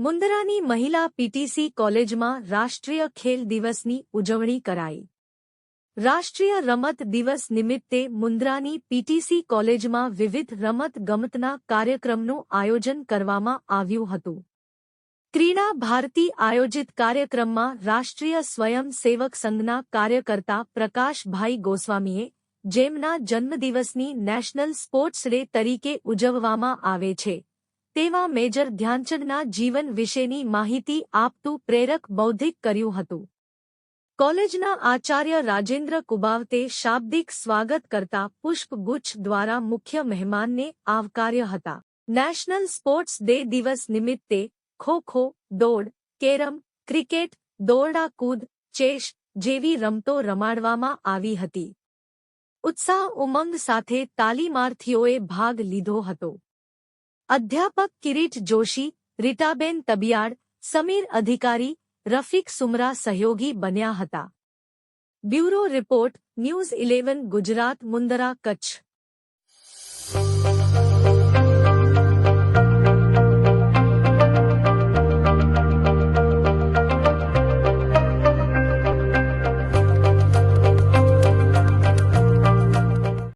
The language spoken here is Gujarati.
મુંદરાની મહિલા પીટીસી કોલેજમાં રાષ્ટ્રીય ખેલ દિવસની ઉજવણી કરાઈ. રાષ્ટ્રીય રમત દિવસ નિમિત્તે મુંદ્રાની પીટીસી કોલેજમાં વિવિધ રમત ગમતના કાર્યક્રમનું આયોજન કરવામાં આવ્યું હતું. ક્રીડા ભારતી આયોજિત કાર્યક્રમમાં રાષ્ટ્રીય સ્વયંસેવક સંઘના કાર્યકર્તા પ્રકાશભાઈ ગોસ્વામીએ જેમના જન્મદિવસની નેશનલ સ્પોર્ટ્સ ડે તરીકે ઉજવવામાં આવે છે. તેવા મેજર ધ્યાનચંદના જીવન વિશેની માહિતી આપતું પ્રેરક બૌદ્ધિક કર્યું હતું. કોલેજના આચાર્ય રાજેન્દ્ર કુબાવતે શાબ્દિક સ્વાગત કરતા પુષ્પગુચ્છ દ્વારા મુખ્ય મહેમાનને આવકાર્ય હતા. નેશનલ સ્પોર્ટ્સ ડે દિવસ નિમિત્તે ખો ખો, દોડ, કેરમ, ક્રિકેટ, દોરડા કૂદ, ચેસ જેવી રમતો રમાડવામાં આવી હતી. ઉત્સાહ ઉમંગ સાથે તાલીમાર્થીઓએ ભાગ લીધો હતો. અધ્યાપક કિરીટ જોશી, રીટાબેન તબિયાડ, સમીર અધિકારી, રફીક સુમરા સહયોગી બન્યા હતા. Bureau report, news eleven, Gujarat, Mundra, Kutch.